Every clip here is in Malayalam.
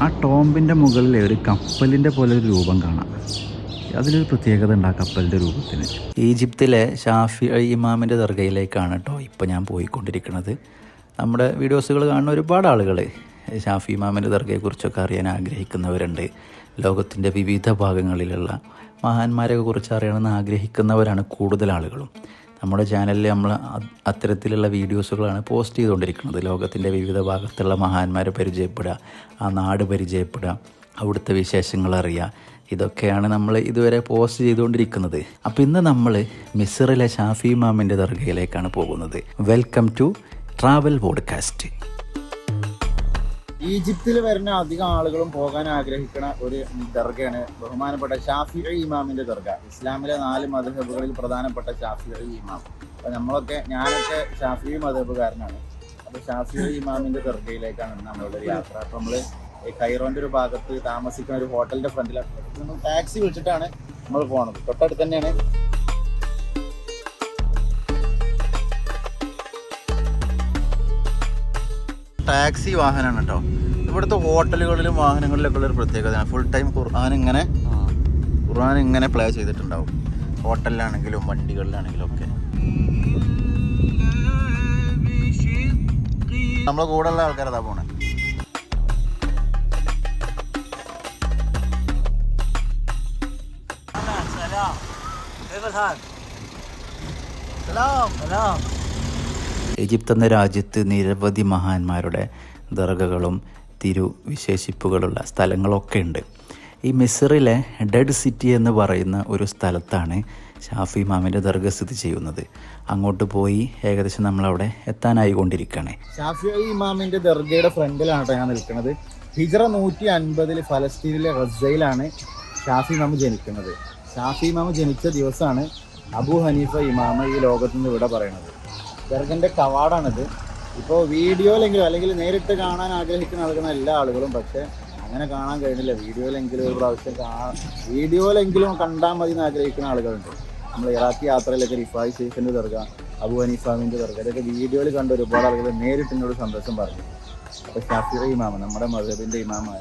ആ ടോമ്പിന്റെ മുകളിൽ ഒരു കപ്പലിന്റെ പോലെ ഒരു രൂപം കാണാം. അതിലൊരു പ്രത്യേകത ഉണ്ട് ആ കപ്പലിന്റെ രൂപത്തിന്. ഈജിപ്തിലെ ഷാഫി ഇമാമിന്റെ ദർഗയിലേക്കാണ് കേട്ടോ ഇപ്പോൾ ഞാൻ പോയിക്കൊണ്ടിരിക്കുന്നത്. നമ്മുടെ വീഡിയോസുകൾ കാണുന്ന ഒരുപാട് ആളുകൾ ഷാഫി ഇമാമിന്റെ ദർഗയെക്കുറിച്ചൊക്കെ അറിയാൻ ആഗ്രഹിക്കുന്നവരുണ്ട്. ലോകത്തിന്റെ വിവിധ ഭാഗങ്ങളിലുള്ള മഹാന്മാരെ കുറിച്ച് അറിയണമെന്ന് ആഗ്രഹിക്കുന്നവരാണ് കൂടുതൽ ആളുകളും. നമ്മുടെ ചാനലിൽ നമ്മൾ അത്തരത്തിലുള്ള വീഡിയോസുകളാണ് പോസ്റ്റ് ചെയ്തുകൊണ്ടിരിക്കുന്നത്. ലോകത്തിന്റെ വിവിധ ഭാഗത്തുള്ള മഹാന്മാരെ പരിചയപ്പെടുക ആ നാട് പരിചയപ്പെടുക അവിടുത്തെ വിശേഷങ്ങൾ അറിയുക. ഇതൊക്കെയാണ് നമ്മൾ ഇതുവരെ പോസ്റ്റ് ചെയ്തുകൊണ്ടിരിക്കുന്നത്. അപ്പോൾ ഇന്ന് നമ്മൾ മിസറിലെ ഷാഫി മാമിന്റെ ദർഗയിലേക്കാണ് പോകുന്നത്. വെൽക്കം ടു ട്രാവൽ പോഡ്കാസ്റ്റ് ഈജിപ്തിൽ വരുന്ന അധികം ആളുകളും പോകാൻ ആഗ്രഹിക്കുന്ന ഒരു ദർഗയാണ് ബഹുമാനപ്പെട്ട ഷാഫി ഇമാമിന്റെ ദർഗ. ഇസ്ലാമിലെ നാല് മതഹബുകളിൽ പ്രധാനപ്പെട്ട ഷാഫി ഇമാം. അപ്പൊ നമ്മളൊക്കെ ഞാനൊക്കെ ഷാഫി മതഹബുകാരനാണ് അപ്പൊ ഷാഫി ഇമാമിന്റെ ദർഗയിലേക്കാണ് നമ്മളുടെ യാത്ര. അപ്പൊ നമ്മൾ കൈറോന്റെ ഒരു ഭാഗത്ത് താമസിക്കുന്ന ഒരു ഹോട്ടലിന്റെ ഫ്രണ്ടിലാണ്. നമ്മൾ ടാക്സി വിളിച്ചിട്ടാണ് നമ്മൾ പോണത്. തൊട്ടടുത്ത് തന്നെയാണ് ടാക്സി വാഹനമാണ് കേട്ടോ. ഇവിടുത്തെ ഹോട്ടലുകളിലും വാഹനങ്ങളിലൊക്കെ ഉള്ള ഒരു പ്രത്യേകതയാണ്. ഫുൾ ടൈം ഖുർആൻ ഇങ്ങനെ ഖുർആൻ ഇങ്ങനെ പ്ലേ ചെയ്തിട്ടുണ്ടാവും. ഹോട്ടലിലാണെങ്കിലും വണ്ടികളിലാണെങ്കിലും ഒക്കെ. നമ്മളെ കൂടെ ഉള്ള ആൾക്കാരതാ പോണേ. ഈജിപ്ത് എന്ന രാജ്യത്ത് നിരവധി മഹാന്മാരുടെ ദർഗകളും തിരുവിശേഷിപ്പുകളുള്ള സ്ഥലങ്ങളൊക്കെ ഉണ്ട്. ഈ മിസറിലെ ഡെഡ് സിറ്റി എന്ന് പറയുന്ന ഒരു സ്ഥലത്താണ് ഷാഫി ഇമാമിന്റെ ദർഗ സ്ഥിതി ചെയ്യുന്നത്. അങ്ങോട്ട് പോയി ഏകദേശം നമ്മളവിടെ എത്താനായി കൊണ്ടിരിക്കുകയാണ് ഷാഫി ഇമാമിന്റെ ദർഗയുടെ ഫ്രണ്ടിലാണ് ഞാൻ നിൽക്കുന്നത്. ഹിജറ നൂറ്റി അൻപതിൽ ഫലസ്തീനിലെ റസയിലാണ് ഷാഫി ഇമാമ് ജനിക്കുന്നത്. ഷാഫി ഇമാമ് ജനിച്ച ദിവസമാണ് അബു ഹനീഫ ഇമാമ ഈ ലോകത്തുനിന്ന് ഇവിടെ പറയുന്നത്. ദർഗന്റെ കവാടാണിത്. ഇപ്പോൾ വീഡിയോയിലെങ്കിലും അല്ലെങ്കിൽ നേരിട്ട് കാണാൻ ആഗ്രഹിക്കുന്ന നൽകുന്ന എല്ലാ ആളുകളും. പക്ഷേ അങ്ങനെ കാണാൻ കഴിയുന്നില്ല വീഡിയോയിലെങ്കിലും ഒരു പ്രാവശ്യം കാണാൻ വീഡിയോയിലെങ്കിലും കണ്ടാൽ മതി എന്ന് ആഗ്രഹിക്കുന്ന ആളുകളുണ്ട്. നമ്മൾ ഇറാഖി യാത്രയിലൊക്കെ റിഫായി ഷെയ്ഖിന്റെ ദർഗ അബു അനീഫാമിന്റെ ദർഗ ഇതൊക്കെ വീഡിയോയിൽ കണ്ട ഒരുപാട് ആളുകൾ നേരിട്ട് എന്നോട് സന്തോഷം പറഞ്ഞു. അപ്പോൾ ഷാഫി ഇമാമ നമ്മുടെ മധുബിന്റെ ഇമാമായ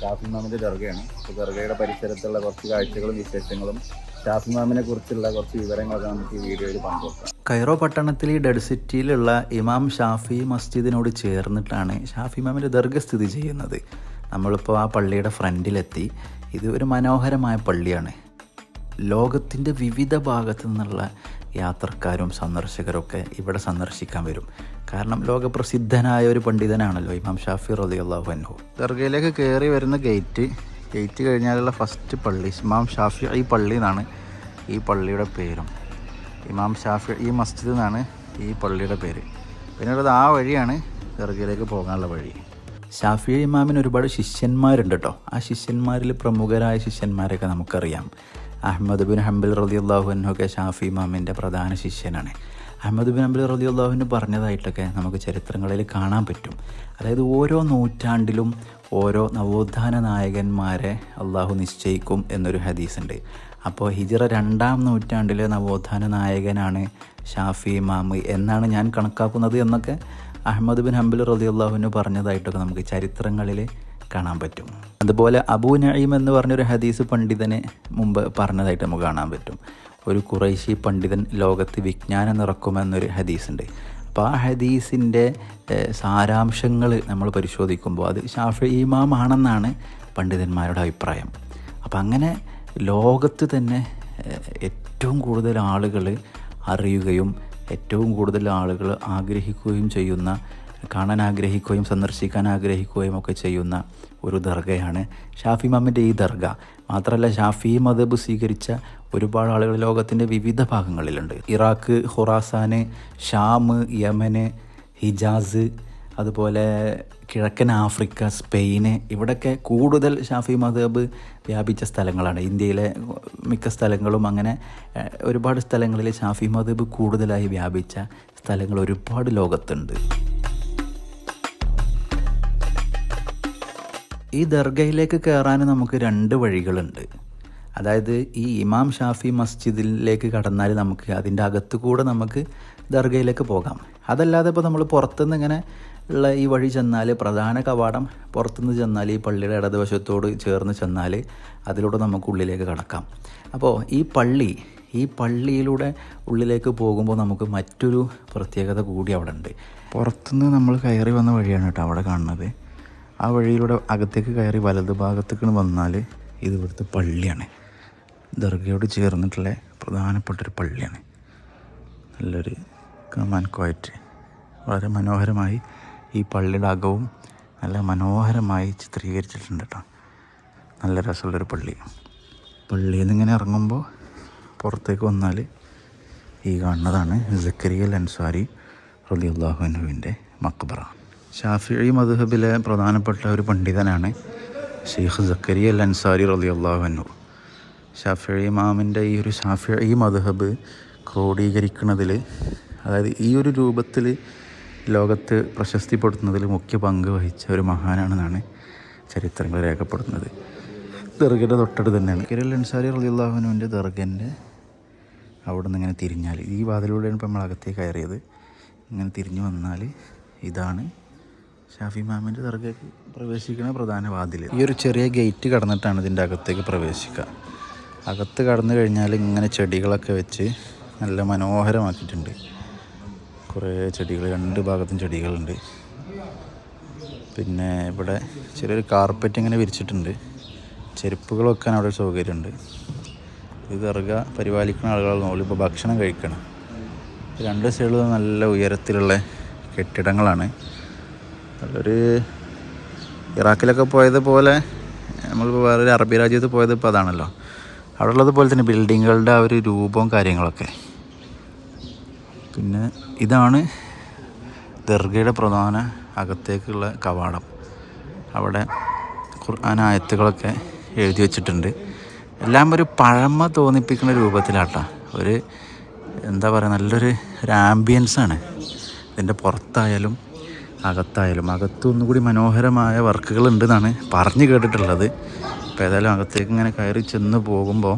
ഷാഫി ഇമാമിന്റെ ദർഗയാണ്. അപ്പോൾ ദർഗയുടെ പരിസരത്തുള്ള കുറച്ച് കാഴ്ചകളും വിശേഷങ്ങളും ഷാഫി ഇമാമിനെ കുറിച്ചുള്ള കുറച്ച് വിവരങ്ങളൊക്കെ നമുക്ക് ഈ വീഡിയോയിൽ പങ്കുവെക്കാം. കൈറോ പട്ടണത്തിൽ ഈ ഡെഡ് സിറ്റിയിലുള്ള ഇമാം ഷാഫി മസ്ജിദിനോട് ചേർന്നിട്ടാണ് ഷാഫി ഇമാമിന്റെ ദർഗ സ്ഥിതി ചെയ്യുന്നത്. നമ്മളിപ്പോൾ ആ പള്ളിയുടെ ഫ്രണ്ടിലെത്തി. ഇത് ഒരു മനോഹരമായ പള്ളിയാണ്. ലോകത്തിന്റെ വിവിധ ഭാഗത്തു നിന്നുള്ള യാത്രക്കാരും സന്ദർശകരൊക്കെ ഇവിടെ സന്ദർശിക്കാൻ വരും. കാരണം ലോകപ്രസിദ്ധനായ ഒരു പണ്ഡിതനാണല്ലോ ഇമാം ഷാഫി റലി അള്ളാഹു അൻഹു. ദർഗയിലേക്ക് കയറി വരുന്ന ഗേറ്റ് ഗേറ്റ് കഴിഞ്ഞാലുള്ള ഫസ്റ്റ് പള്ളി ഇമാം ഷാഫി ഈ പള്ളി എന്നാണ് ഈ പള്ളിയുടെ പേരും. ഇമാം ഷാഫി ഈ മസ്ജിദ് എന്നാണ് ഈ പള്ളിയുടെ പേര്. പിന്നെ ഉള്ളത് ആ വഴിയാണ് ദർഗയിലേക്ക് പോകാനുള്ള വഴി. ഷാഫി ഇമാമിന് ഒരുപാട് ശിഷ്യന്മാരുണ്ട് കേട്ടോ ആ ശിഷ്യന്മാരിൽ പ്രമുഖരായ ശിഷ്യന്മാരൊക്കെ നമുക്കറിയാം. അഹമ്മദ് ബിൻ ഹംബൽ റലി അള്ളാഹുനൊക്കെ ഷാഫി ഇമാമിന്റെ പ്രധാന ശിഷ്യനാണ്. അഹമ്മദ് ബിൻ ഹംബൽ റലി അള്ളാഹുവിന് പറഞ്ഞതായിട്ടൊക്കെ നമുക്ക് ചരിത്രങ്ങളിൽ കാണാൻ പറ്റും. അതായത് ഓരോ നൂറ്റാണ്ടിലും ഓരോ നവോത്ഥാന നായകന്മാരെ അള്ളാഹു നിശ്ചയിക്കും എന്നൊരു ഹദീസുണ്ട്. അപ്പോൾ ഹിജറ രണ്ടാം നൂറ്റാണ്ടിലെ നവോത്ഥാന നായകനാണ് ഷാഫി ഇമാമ് എന്നാണ് ഞാൻ കണക്കാക്കുന്നത് എന്നൊക്കെ അഹമ്മദ് ബിൻ ഹംബൽ റലി അള്ളാഹുവിന് പറഞ്ഞതായിട്ടൊക്കെ നമുക്ക് ചരിത്രങ്ങളിൽ കാണാൻ പറ്റും. അതുപോലെ അബൂ നഈം എന്ന് പറഞ്ഞൊരു ഹദീസ് പണ്ഡിതനെ മുമ്പ് പറഞ്ഞതായിട്ട് നമുക്ക് കാണാൻ പറ്റും. ഒരു കുറേശി പണ്ഡിതൻ ലോകത്ത് വിജ്ഞാനം നിറക്കുമെന്നൊരു ഹദീസുണ്ട്. അപ്പോൾ ആ ഹദീസിന്റെ സാരാംശങ്ങൾ നമ്മൾ പരിശോധിക്കുമ്പോൾ അത് ഷാഫി ഇമാമാണെന്നാണ് പണ്ഡിതന്മാരുടെ അഭിപ്രായം. അപ്പം അങ്ങനെ ലോകത്ത് തന്നെ ഏറ്റവും കൂടുതൽ ആളുകൾ അറിയുകയും ഏറ്റവും കൂടുതൽ ആളുകൾ ആഗ്രഹിക്കുകയും ചെയ്യുന്ന കാണാൻ ആഗ്രഹിക്കുകയും സന്ദർശിക്കാൻ ആഗ്രഹിക്കുകയും ഒക്കെ ചെയ്യുന്ന ഒരു ദർഗയാണ് ഷാഫി മാമിന്റെ ഈ ദർഗ. മാത്രമല്ല ഷാഫി മദബ് സ്വീകരിച്ച ഒരുപാട് ആളുകൾ ലോകത്തിന്റെ വിവിധ ഭാഗങ്ങളിലുണ്ട്. Iraq Khorasan Sham Yemen Hijaz അതുപോലെ കിഴക്കൻ ആഫ്രിക്ക സ്പെയിന് ഇവിടൊക്കെ കൂടുതൽ ഷാഫി മദബ് വ്യാപിച്ച സ്ഥലങ്ങളാണ്. ഇന്ത്യയിലെ മിക്ക സ്ഥലങ്ങളും അങ്ങനെ ഒരുപാട് സ്ഥലങ്ങളിൽ ഷാഫി മദബ് കൂടുതലായി വ്യാപിച്ച സ്ഥലങ്ങൾ ഒരുപാട് ലോകത്തുണ്ട്. ഈ ദർഗയിലേക്ക് കയറാൻ നമുക്ക് രണ്ട് വഴികളുണ്ട്. അതായത് ഈ ഇമാം ഷാഫി മസ്ജിദിലേക്ക് കടന്നാൽ നമുക്ക് അതിന്റെ അകത്ത് കൂടെ നമുക്ക് ദർഗയിലേക്ക് പോകാം. അതല്ലാതെ ഇപ്പോൾ നമ്മൾ പുറത്തുനിന്ന് ഇങ്ങനെ ഉള്ള ഈ വഴി ചെന്നാൽ പ്രധാന കവാടം പുറത്തുനിന്ന് ചെന്നാൽ ഈ പള്ളിയുടെ ഇടതുവശത്തോട് ചേർന്ന് ചെന്നാൽ അതിലൂടെ നമുക്ക് ഉള്ളിലേക്ക് കടക്കാം. അപ്പോൾ ഈ പള്ളി ഈ പള്ളിയിലൂടെ ഉള്ളിലേക്ക് പോകുമ്പോൾ നമുക്ക് മറ്റൊരു പ്രത്യേകത കൂടി അവിടെ ഉണ്ട്. പുറത്തുനിന്ന് നമ്മൾ കയറി വന്ന വഴിയാണ് കേട്ടോ അവിടെ കാണുന്നത്. ആ വഴിയിലൂടെ അകത്തേക്ക് കയറി വലത് ഭാഗത്തേക്ക് വന്നാൽ ഇത് ഇവിടുത്തെ പള്ളിയാണ്. ദർഗയോട് ചേർന്നിട്ടുള്ള പ്രധാനപ്പെട്ടൊരു പള്ളിയാണ്. നല്ലൊരു കമാൻ ക്വയറ്റ് വളരെ മനോഹരമായി ഈ പള്ളിയുടെ അകവും നല്ല മനോഹരമായി ചിത്രീകരിച്ചിട്ടുണ്ട് കേട്ടോ. നല്ല രസമുള്ളൊരു പള്ളി. പള്ളിയിൽ നിന്ന് ഇങ്ങനെ ഇറങ്ങുമ്പോൾ പുറത്തേക്ക് വന്നാൽ ഈ കാണുന്നതാണ് സക്കരിയൽ അൻസാരി അള്ളാഹുനുവിന്റെ മക്ബറ. ഷാഫി മധുഹബിലെ പ്രധാനപ്പെട്ട ഒരു പണ്ഡിതനാണ് ഷെയ്ഖ് ജക്കരിയൽ അൻസാരി റബി റലിയുല്ലാഹുനു ഷാഫി ഇമാമിന്റെ ഈ ഒരു ഷാഫി ഈ മധുഹബ് ക്രോഡീകരിക്കുന്നതിൽ അതായത് ഈ ഒരു രൂപത്തിൽ ലോകത്ത് പ്രശസ്തിപ്പെടുത്തുന്നതിൽ മുഖ്യ പങ്ക് വഹിച്ച ഒരു മഹാനാണെന്നാണ് ചരിത്രങ്ങൾ രേഖപ്പെടുത്തുന്നത്. ദർഗന്റെ തൊട്ടടുത്ത് തന്നെയാണ്. കിരൽ അൻസാരി റലിയുല്ലാഹുനുവിന്റെ ദർഗന്റെ അവിടെ നിന്ന് ഇങ്ങനെ തിരിഞ്ഞാൽ ഈ വാതിലൂടെയാണ് ഇപ്പോൾ നമ്മൾ അകത്തേക്ക് കയറിയത്. ഇങ്ങനെ തിരിഞ്ഞു വന്നാൽ ഇതാണ് ഷാഫി മാമിന്റെ ദർഗയ്ക്ക് പ്രവേശിക്കുന്ന പ്രധാന വാതിൽ. ഈ ഒരു ചെറിയ ഗേറ്റ് കടന്നിട്ടാണ് ഇതിന്റെ അകത്തേക്ക് പ്രവേശിക്കുക. അകത്ത് കടന്നു കഴിഞ്ഞാൽ ഇങ്ങനെ ചെടികളൊക്കെ വെച്ച് നല്ല മനോഹരമാക്കിയിട്ടുണ്ട്. കുറേ ചെടികൾ രണ്ട് ഭാഗത്തും ചെടികളുണ്ട്. പിന്നെ ഇവിടെ ചെറിയൊരു കാർപ്പറ്റ് ഇങ്ങനെ വിരിച്ചിട്ടുണ്ട്. ചെരുപ്പുകൾ വെക്കാൻ അവിടെ ഒരു സൗകര്യമുണ്ട്. ഇത് ദർഗ പരിപാലിക്കുന്ന ആളുകളാണ്. ഇപ്പോൾ ഭക്ഷണം കഴിക്കണം. രണ്ട് സൈഡിലും നല്ല ഉയരത്തിലുള്ള കെട്ടിടങ്ങളാണ്. നല്ലൊരു ഇറാഖിലൊക്കെ പോയത് പോലെ നമ്മളിപ്പോൾ വേറൊരു അറബി രാജ്യത്ത് പോയത് ഇപ്പോൾ അതാണല്ലോ. അവിടെ ഉള്ളതുപോലെ തന്നെ ബിൽഡിങ്ങുകളുടെ ആ ഒരു രൂപവും കാര്യങ്ങളൊക്കെ. പിന്നെ ഇതാണ് ദർഗയുടെ പ്രധാന അകത്തേക്കുള്ള കവാടം. അവിടെ ഖുർആാനായത്തുകളൊക്കെ എഴുതി വച്ചിട്ടുണ്ട്. എല്ലാം ഒരു പഴമ തോന്നിപ്പിക്കുന്ന രൂപത്തിലാട്ടാ. ഒരു എന്താ പറയുക നല്ലൊരു ഒരു ആംബിയൻസ് ആണ്. ഇതിന്റെ പുറത്തായാലും അകത്തായാലും. അകത്തൊന്നുകൂടി മനോഹരമായ വർക്കുകളുണ്ടെന്നാണ് പറഞ്ഞു കേട്ടിട്ടുള്ളത്. അപ്പോൾ ഏതായാലും അകത്തേക്ക് ഇങ്ങനെ കയറി ചെന്ന് പോകുമ്പോൾ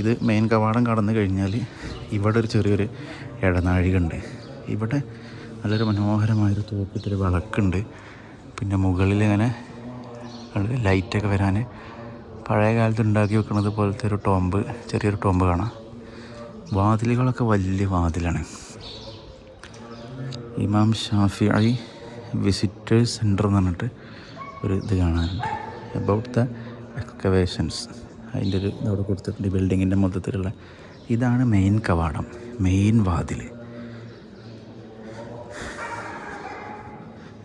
ഇത് മെയിൻ കവാടം കടന്നു കഴിഞ്ഞാൽ ഇവിടെ ഒരു ചെറിയൊരു ഇടനാഴികയുണ്ട്. ഇവിടെ നല്ലൊരു മനോഹരമായൊരു തോപ്പിട്ടൊരു വിളക്കുണ്ട്. പിന്നെ മുകളിൽ ഇങ്ങനെ ലൈറ്റൊക്കെ വരാൻ പഴയ കാലത്ത് ഉണ്ടാക്കി വെക്കുന്നത് പോലത്തെ ഒരു ടോമ്പ് ചെറിയൊരു ടോമ്പ് കാണാം. വാതിലുകളൊക്കെ വലിയ വാതിലാണ്. ഇമാം ഷാഫി അലി വിസിറ്റേഴ്സ് സെന്റർ എന്ന് പറഞ്ഞിട്ട് ഒരു ഇത് കാണാനുണ്ട്. അബൌട്ട് ദ എക്സ്കവേഷൻസ് അതിന്റെ ഒരു ഇതവിടെ കൊടുത്തിട്ടുണ്ട് ബിൽഡിങ്ങിന്റെ മൊത്തത്തിലുള്ള. ഇതാണ് മെയിൻ കവാടം മെയിൻ വാതിൽ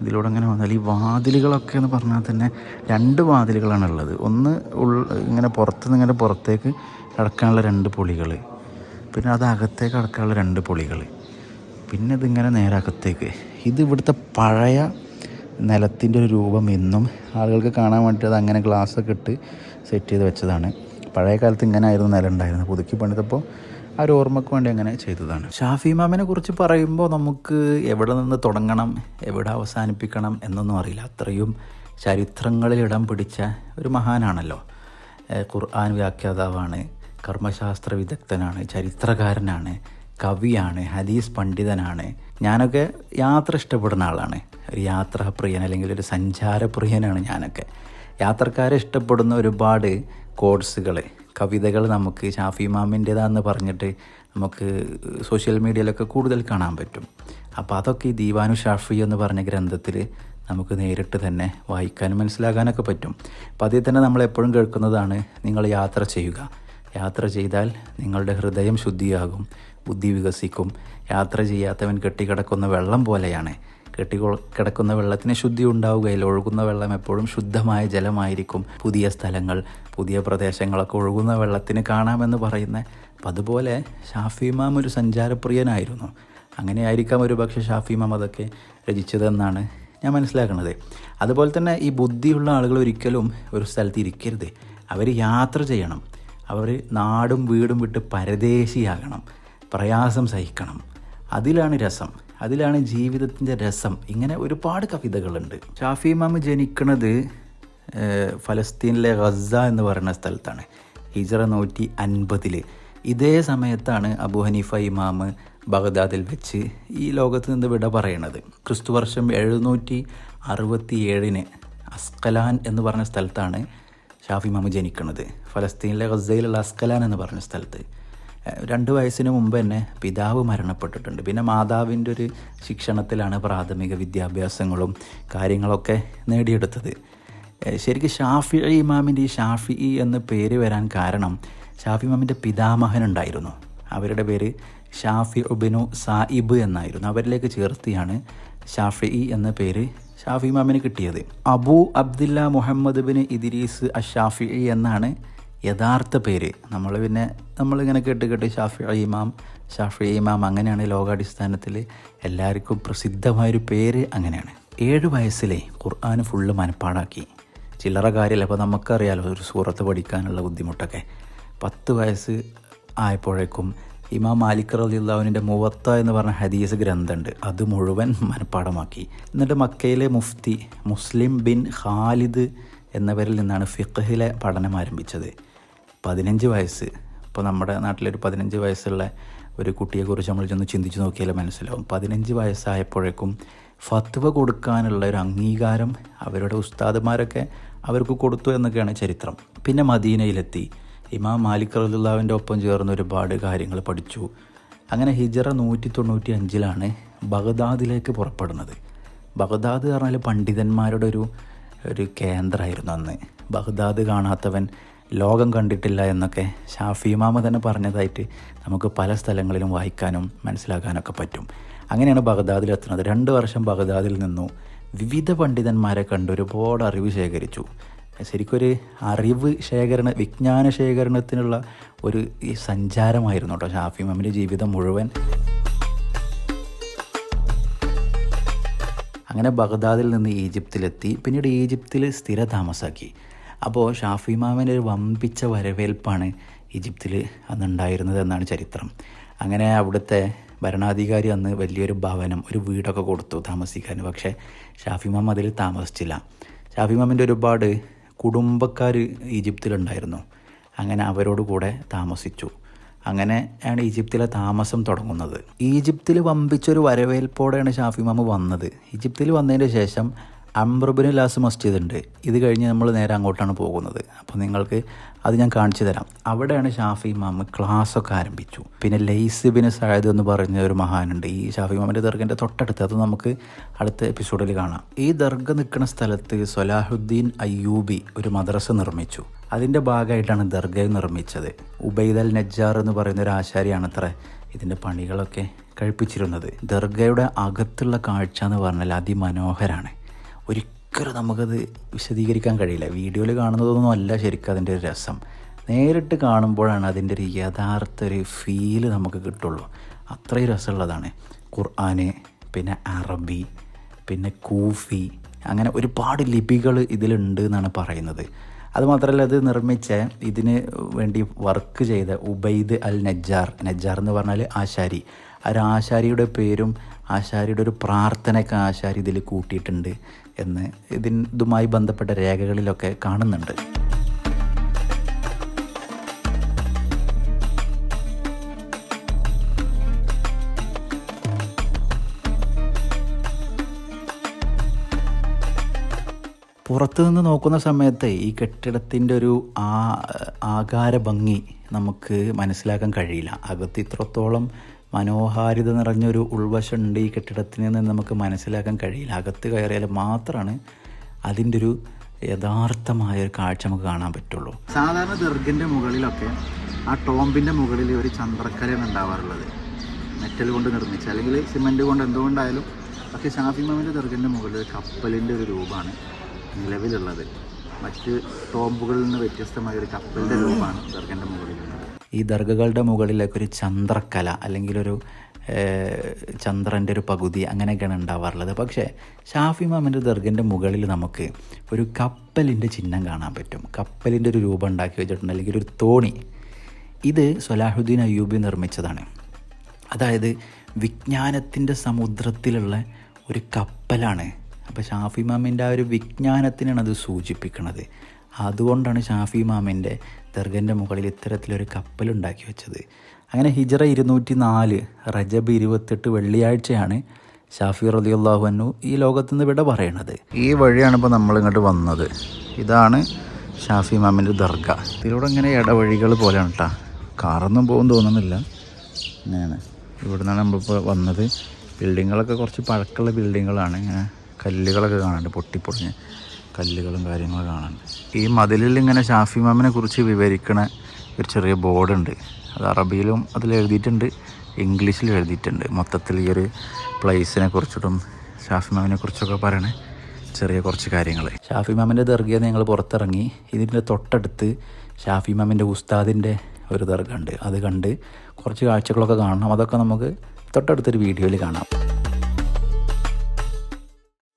ഇതിലൂടെ അങ്ങനെ വന്നാൽ ഈ വാതിലുകളൊക്കെ എന്ന് പറഞ്ഞാൽ തന്നെ രണ്ട് വാതിലുകളാണ് ഉള്ളത്. ഒന്ന് ഉൾ ഇങ്ങനെ പുറത്തുനിന്ന് ഇങ്ങനെ പുറത്തേക്ക് കടക്കാനുള്ള രണ്ട് പൊളികൾ പിന്നെ അത് അകത്തേക്ക് കടക്കാനുള്ള രണ്ട് പൊളികൾ പിന്നെ ഇതിങ്ങനെ നേരെ അകത്തേക്ക്. ഇത് ഇവിടുത്തെ പഴയ നിലത്തിന്റെ ഒരു രൂപം ഇന്നും ആളുകൾക്ക് കാണാൻ വേണ്ടിയിട്ട് അത് അങ്ങനെ ഗ്ലാസ്സൊക്കെ ഇട്ട് സെറ്റ് ചെയ്ത് വെച്ചതാണ്. പഴയ കാലത്ത് ഇങ്ങനെ ആയിരുന്നു നില ഉണ്ടായിരുന്നത് പുതുക്കി പണിതപ്പോൾ ആ ഒരു ഓർമ്മയ്ക്ക് വേണ്ടി അങ്ങനെ ചെയ്തതാണ്. ഷാഫി മാമിനെ കുറിച്ച് പറയുമ്പോൾ നമുക്ക് എവിടെ നിന്ന് തുടങ്ങണം എവിടെ അവസാനിപ്പിക്കണം എന്നൊന്നും അറിയില്ല. അത്രയും ചരിത്രങ്ങളിൽ ഇടം പിടിച്ച ഒരു മഹാനാണല്ലോ. ഖുർആൻ വ്യാഖ്യാതാവാണ് കർമ്മശാസ്ത്ര വിദഗ്ധനാണ് ചരിത്രകാരനാണ്. കവിയാണ് ഹദീസ് പണ്ഡിതനാണ്. ഞാനൊക്കെ യാത്ര ഇഷ്ടപ്പെടുന്ന ആളാണ്. ഒരു യാത്രാപ്രിയൻ അല്ലെങ്കിൽ ഒരു സഞ്ചാരപ്രിയനാണ് ഞാനൊക്കെ. യാത്രക്കാരെ ഇഷ്ടപ്പെടുന്ന ഒരുപാട് കോഴ്സുകൾ കവിതകൾ നമുക്ക് ഷാഫി മാമിന്റേതാന്ന് പറഞ്ഞിട്ട് നമുക്ക് സോഷ്യൽ മീഡിയയിലൊക്കെ കൂടുതൽ കാണാൻ പറ്റും. അപ്പോൾ അതൊക്കെ ഈ ദീവാനു ഷാഫി എന്ന് പറഞ്ഞ ഗ്രന്ഥത്തിൽ നമുക്ക് നേരിട്ട് തന്നെ വായിക്കാനും മനസ്സിലാക്കാനൊക്കെ പറ്റും. അപ്പോൾ അതിൽ തന്നെ നമ്മളെപ്പോഴും കേൾക്കുന്നതാണ് നിങ്ങൾ യാത്ര ചെയ്യുക. യാത്ര ചെയ്താൽ നിങ്ങളുടെ ഹൃദയം ശുദ്ധിയാകും ബുദ്ധി വികസിക്കും. യാത്ര ചെയ്യാത്തവൻ കെട്ടിക്കിടക്കുന്ന വെള്ളം പോലെയാണ്. കെട്ടി കിടക്കുന്ന വെള്ളത്തിന് ശുദ്ധി ഉണ്ടാവുകയില്ല. ഒഴുകുന്ന വെള്ളം എപ്പോഴും ശുദ്ധമായ ജലമായിരിക്കും. പുതിയ സ്ഥലങ്ങൾ പുതിയ പ്രദേശങ്ങളൊക്കെ ഒഴുകുന്ന വെള്ളത്തിന് കാണാമെന്ന് പറയുന്ന അപ്പം അതുപോലെ ഷാഫി ഇമാം ഒരു സഞ്ചാരപ്രിയനായിരുന്നു. അങ്ങനെയായിരിക്കാം ഒരു പക്ഷേ ഷാഫി ഇമാം അതൊക്കെ രചിച്ചതെന്നാണ് ഞാൻ മനസ്സിലാക്കുന്നത്. അതുപോലെ തന്നെ ഈ ബുദ്ധിയുള്ള ആളുകൾ ഒരിക്കലും ഒരു സ്ഥലത്ത് ഇരിക്കരുത്. അവർ യാത്ര ചെയ്യണം. അവർ നാടും വീടും വിട്ട് പരദേശിയാകണം. പ്രയാസം സഹിക്കണം. അതിലാണ് രസം. അതിലാണ് ജീവിതത്തിന്റെ രസം. ഇങ്ങനെ ഒരുപാട് കവിതകളുണ്ട്. ഷാഫി ഇമാം ജനിക്കുന്നത് ഫലസ്തീനിലെ ഗസ എന്ന് പറയുന്ന സ്ഥലത്താണ്. ഹിജറ നൂറ്റി അൻപതിൽ ഇതേ സമയത്താണ് അബു ഹനീഫ ഇമാമ് ബഗ്ദാദിൽ വെച്ച് ഈ ലോകത്ത് നിന്ന് വിട പറയണത്. ക്രിസ്തുവർഷം എഴുന്നൂറ്റി അറുപത്തി ഏഴിന് അസ്കലാൻ എന്ന് പറഞ്ഞ സ്ഥലത്താണ് ഷാഫി മാമ ജനിക്കുന്നത് ഫലസ്തീനിലെ ഗസയിലുള്ള അസ്കലാൻ എന്ന് പറഞ്ഞ സ്ഥലത്ത്. രണ്ട് വയസ്സിന് മുമ്പ് തന്നെ പിതാവ് മരണപ്പെട്ടിട്ടുണ്ട്. പിന്നെ മാതാവിന്റെ ഒരു ശിക്ഷണത്തിലാണ് പ്രാഥമിക വിദ്യാഭ്യാസങ്ങളും കാര്യങ്ങളൊക്കെ നേടിയെടുത്തത്. ശരിക്കും ഷാഫി ഇമാമിന്റെ ഈ ഷാഫി എന്ന് പേര് വരാൻ കാരണം ഷാഫി ഇമാമിന്റെ പിതാമഹനുണ്ടായിരുന്നു. അവരുടെ പേര് ഷാഫി ഉബിനു സായിബ് എന്നായിരുന്നു. അവരിലേക്ക് ചേർത്തിയാണ് ഷാഫി എന്ന പേര് ഷാഫി ഇമാമിന് കിട്ടിയത്. Abu Abdullah Muhammad bin Idris Ashafi എന്നാണ് യഥാർത്ഥ പേര്. നമ്മൾ പിന്നെ നമ്മളിങ്ങനെ കേട്ട് കേട്ട് ഷാഫി ഇമാം ഷാഫി ഇമാം അങ്ങനെയാണ് ലോകാടിസ്ഥാനത്തിൽ എല്ലാവർക്കും പ്രസിദ്ധമായൊരു പേര് അങ്ങനെയാണ്. ഏഴ് വയസ്സിലെ ഖുർആൻ ഫുള്ള് മനപ്പാടാക്കി. ചില്ലറ കാര്യമല്ല അപ്പോൾ നമുക്കറിയാലോ ഒരു സൂറത്ത് പഠിക്കാനുള്ള ബുദ്ധിമുട്ടൊക്കെ. പത്ത് വയസ്സ് ആയപ്പോഴേക്കും ഇമാം മാലിക് റലിയുള്ളവനിന്റെ മുവത്ത എന്ന് പറഞ്ഞ ഹദീസ് ഗ്രന്ഥമുണ്ട് അത് മുഴുവൻ മനഃപ്പാടമാക്കി എന്നിട്ട് മക്കയിലെ മുഫ്തി മുസ്ലിം ബിൻ ഖാലിദ് എന്നവരിൽ നിന്നാണ് ഫിഖഹിലെ പഠനം ആരംഭിച്ചത്. പതിനഞ്ച് വയസ്സ്. ഇപ്പോൾ നമ്മുടെ നാട്ടിലൊരു പതിനഞ്ച് വയസ്സുള്ള ഒരു കുട്ടിയെക്കുറിച്ച് നമ്മൾ ചെന്ന് ചിന്തിച്ച് നോക്കിയാലേ മനസ്സിലാവും. പതിനഞ്ച് വയസ്സായപ്പോഴേക്കും ഫത്വ കൊടുക്കാനുള്ള ഒരു അംഗീകാരം അവരുടെ ഉസ്താദുമാരൊക്കെ അവർക്ക് കൊടുത്തു എന്നൊക്കെയാണ് ചരിത്രം. പിന്നെ മദീനയിലെത്തി. ഇമാം മാലിക് റലുല്ലാവിന്റെ ഒപ്പം ചേർന്ന് ഒരുപാട് കാര്യങ്ങൾ പഠിച്ചു. അങ്ങനെ ഹിജറ നൂറ്റി തൊണ്ണൂറ്റി അഞ്ചിലാണ് ബഗ്ദാദിലേക്ക് പുറപ്പെടുന്നത്. ബഗ്ദാദ് പറഞ്ഞാൽ പണ്ഡിതന്മാരുടെ ഒരു ഒരു കേന്ദ്രമായിരുന്നു അന്ന്. ബഗ്ദാദ് കാണാത്തവൻ ലോകം കണ്ടിട്ടില്ല എന്നൊക്കെ ഷാഫി മാമ തന്നെ പറഞ്ഞതായിട്ട് നമുക്ക് പല സ്ഥലങ്ങളിലും വായിക്കാനും മനസ്സിലാക്കാനൊക്കെ പറ്റും. അങ്ങനെയാണ് ബഗ്ദാദിൽ എത്തുന്നത്. രണ്ട് വർഷം ബഗ്ദാദിൽ നിന്നു വിവിധ പണ്ഡിതന്മാരെ കണ്ട് ഒരുപാട് അറിവ് ശേഖരിച്ചു. ശരിക്കൊരു അറിവ് ശേഖരണ വിജ്ഞാന ശേഖരണത്തിനുള്ള ഒരു സഞ്ചാരമായിരുന്നു കേട്ടോ ഷാഫി മാമിന്റെ ജീവിതം മുഴുവൻ. അങ്ങനെ ബഗ്ദാദിൽ നിന്ന് ഈജിപ്തിലെത്തി. പിന്നീട് ഈജിപ്തിൽ സ്ഥിര താമസാക്കി അപ്പോൾ ഷാഫി മാമന്റെ ഒരു വമ്പിച്ച വരവേൽപ്പാണ് ഈജിപ്തിൽ അന്നുണ്ടായിരുന്നത് എന്നാണ് ചരിത്രം. അങ്ങനെ അവിടുത്തെ ഭരണാധികാരി അന്ന് വലിയൊരു ഭവനം ഒരു വീടൊക്കെ കൊടുത്തു താമസിക്കാൻ. പക്ഷേ ഷാഫി മാം അതിൽ താമസിച്ചില്ല. ഷാഫി മാമിന്റെ ഒരുപാട് കുടുംബക്കാർ ഈജിപ്തിലുണ്ടായിരുന്നു. അങ്ങനെ അവരോട് കൂടെ താമസിച്ചു. അങ്ങനെയാണ് ഈജിപ്തിലെ താമസം തുടങ്ങുന്നത്. ഈജിപ്തിൽ വമ്പിച്ചൊരു വരവേൽപ്പോടെയാണ് ഷാഫി മാമ വന്നത്. ഈജിപ്തിൽ വന്നതിന് ശേഷം അംബ്രബിന് ലാസ് മസ്ജിദ് ഉണ്ട് ഇത് കഴിഞ്ഞ് നമ്മൾ നേരെ അങ്ങോട്ടാണ് പോകുന്നത്. അപ്പോൾ നിങ്ങൾക്ക് അത് ഞാൻ കാണിച്ചു തരാം. അവിടെയാണ് ഷാഫി മാമ ക്ലാസ്സൊക്കെ ആരംഭിച്ചു. പിന്നെ ലൈസ് ബിന് സായദ് എന്ന് പറഞ്ഞ ഒരു മഹാനുണ്ട്. ഈ ഷാഫി മാമിന്റെ ദർഗന്റെ തൊട്ടടുത്ത്. അത് നമുക്ക് അടുത്ത എപ്പിസോഡിൽ കാണാം. ഈ ദർഗ നിൽക്കുന്ന സ്ഥലത്ത് സൊലാഹുദ്ദീൻ അയ്യൂബി ഒരു മദ്രസ നിർമ്മിച്ചു. അതിന്റെ ഭാഗമായിട്ടാണ് ദർഗ നിർമ്മിച്ചത്. ഉബൈദൽ നജ്ജാർ എന്ന് പറയുന്ന ഒരു ആശാരിയാണത്ര ഇതിന്റെ പണികളൊക്കെ കഴിപ്പിച്ചിരുന്നത്. ദർഗയുടെ അകത്തുള്ള കാഴ്ച എന്ന് പറഞ്ഞാൽ അതിമനോഹരാണ് ഒരിക്കലും നമുക്കത് വിശദീകരിക്കാൻ കഴിയില്ല. വീഡിയോയിൽ കാണുന്നതൊന്നും അല്ല ശരിക്കും അതിന്റെ ഒരു രസം. നേരിട്ട് കാണുമ്പോഴാണ് അതിന്റെ ഒരു യഥാർത്ഥ ഒരു ഫീൽ നമുക്ക് കിട്ടുള്ളൂ. അത്രയും രസമുള്ളതാണ്. ഖുർആന് പിന്നെ അറബി പിന്നെ കൂഫി അങ്ങനെ ഒരുപാട് ലിപികൾ ഇതിലുണ്ട് എന്നാണ് പറയുന്നത്. അതുമാത്രമല്ല അത് നിർമ്മിച്ച ഇതിന് വേണ്ടി വർക്ക് ചെയ്ത ഉബൈദ് അൽ നജ്ജാർ നജ്ജാർ എന്ന് പറഞ്ഞാൽ ആശാരി. ആ ഒരു ആശാരിയുടെ പേരും ആശാരിയുടെ ഒരു പ്രാർത്ഥനയൊക്കെ ആശാരി ഇതിൽ കൂട്ടിയിട്ടുണ്ട്. എന്ന് ഇതിന് ഇതുമായി ബന്ധപ്പെട്ട രേഖകളിലൊക്കെ കാണുന്നുണ്ട്. പുറത്തു നിന്ന് നോക്കുന്ന സമയത്ത് ഈ കെട്ടിടത്തിന്റെ ഒരു ആ ആകാര ഭംഗി നമുക്ക് മനസ്സിലാക്കാൻ കഴിയില്ല. അകത്ത് ഇത്രത്തോളം മനോഹാരിത നിറഞ്ഞൊരു ഉൾവശമുണ്ട് ഈ കെട്ടിടത്തിന് എന്ന് നമുക്ക് മനസ്സിലാക്കാൻ കഴിയില്ല. അകത്ത് കയറിയാൽ മാത്രമാണ് അതിന്റെ ഒരു യഥാർത്ഥമായ ഒരു കാഴ്ച നമുക്ക് കാണാൻ പറ്റുള്ളൂ. സാധാരണ ദീർഘിന്റെ മുകളിലൊക്കെ ആ ടോമ്പിന്റെ മുകളിൽ ഒരു ചന്ദ്രക്കലയാണ് ഉണ്ടാവാറുള്ളത്. മെറ്റൽ കൊണ്ട് നിർമ്മിച്ച അല്ലെങ്കിൽ സിമന്റ് കൊണ്ട് എന്തുകൊണ്ടായാലും പക്ഷേ ഷാഫി മാമിന്റെ ദീർഘിന്റെ മുകളിൽ കപ്പലിന്റെ ഒരു രൂപമാണ് നിലവിലുള്ളത്. മറ്റ് ടോമ്പുകളിൽ നിന്ന് വ്യത്യസ്തമായ ഒരു കപ്പലിന്റെ രൂപമാണ് ദർഗന്റെ മുകളിലുള്ളത്. ഈ ദർഗകളുടെ മുകളിലേക്ക് ഒരു ചന്ദ്രക്കല അല്ലെങ്കിൽ ഒരു ചന്ദ്രന്റെ ഒരു പകുതി അങ്ങനെയൊക്കെയാണ് ഉണ്ടാവാറുള്ളത്. പക്ഷേ ഷാഫി മാമിന്റെ ദർഗന്റെ മുകളിൽ നമുക്ക് ഒരു കപ്പലിന്റെ ചിഹ്നം കാണാൻ പറ്റും. കപ്പലിന്റെ ഒരു രൂപം ഉണ്ടാക്കി വെച്ചിട്ടുണ്ട് അല്ലെങ്കിൽ ഒരു തോണി. ഇത് സൊലാഹുദ്ദീൻ അയ്യൂബി നിർമ്മിച്ചതാണ്. അതായത് വിജ്ഞാനത്തിന്റെ സമുദ്രത്തിലുള്ള ഒരു കപ്പലാണ്. അപ്പോൾ ഷാഫി മാമിന്റെ ആ ഒരു വിജ്ഞാനത്തിനാണ് അത് സൂചിപ്പിക്കുന്നത് അതുകൊണ്ടാണ് ഷാഫി മാമിന്റെ ദർഗന്റെ മുകളിൽ ഇത്തരത്തിലൊരു കപ്പൽ ഉണ്ടാക്കി വെച്ചത്. അങ്ങനെ ഹിജറ ഇരുന്നൂറ്റി നാല് റജബ് ഇരുപത്തെട്ട് വെള്ളിയാഴ്ചയാണ് ഷാഫി റലിയുള്ളാഹു അന്നു ഈ ലോകത്ത് നിന്ന് വിട പറയണത്. ഈ വഴിയാണ് ഇപ്പോൾ നമ്മൾ ഇങ്ങോട്ട് വന്നത്. ഇതാണ് ഷാഫി മാമിന്റെ ദർഗ. ഇതിലൂടെ ഇങ്ങനെ ഇടവഴികൾ പോലെയാണ് കേട്ടോ കാറൊന്നും പോകും തോന്നുന്നില്ല. ഇങ്ങനെയാണ്. ഇവിടെ നിന്നാണ് നമ്മളിപ്പോൾ വന്നത്. ബിൽഡിങ്ങുകളൊക്കെ കുറച്ച് പഴക്കമുള്ള ബിൽഡിങ്ങുകളാണ്. ഇങ്ങനെ കല്ലുകളൊക്കെ കാണാണ്ട് പൊട്ടിപ്പൊടിഞ്ഞ് കല്ലുകളും കാര്യങ്ങളും കാണാൻ. ഈ മതിലിൽ ഇങ്ങനെ ഷാഫി മാമിനെ കുറിച്ച് വിവരിക്കണ ഒരു ചെറിയ ബോർഡുണ്ട്. അത് അറബിയിലും അതിൽ എഴുതിയിട്ടുണ്ട് ഇംഗ്ലീഷിൽ എഴുതിയിട്ടുണ്ട്. മൊത്തത്തിൽ ഈ ഒരു പ്ലേസിനെ കുറിച്ചിട്ടും ഷാഫി മാമിനെ കുറിച്ചൊക്കെ പറയണേ ചെറിയ കുറച്ച് കാര്യങ്ങൾ ഷാഫി മാമിന്റെ ദർഗയിൽ ഞങ്ങൾ പുറത്തിറങ്ങി. ഇതിന്റെ തൊട്ടടുത്ത് ഷാഫി മാമിന്റെ ഉസ്താദിന്റെ ഒരു ദർഗ ഉണ്ട്. അത് കണ്ട് കുറച്ച് കാഴ്ചകളൊക്കെ കാണണം. അതൊക്കെ നമുക്ക് തൊട്ടടുത്തൊരു വീഡിയോയിൽ കാണാം.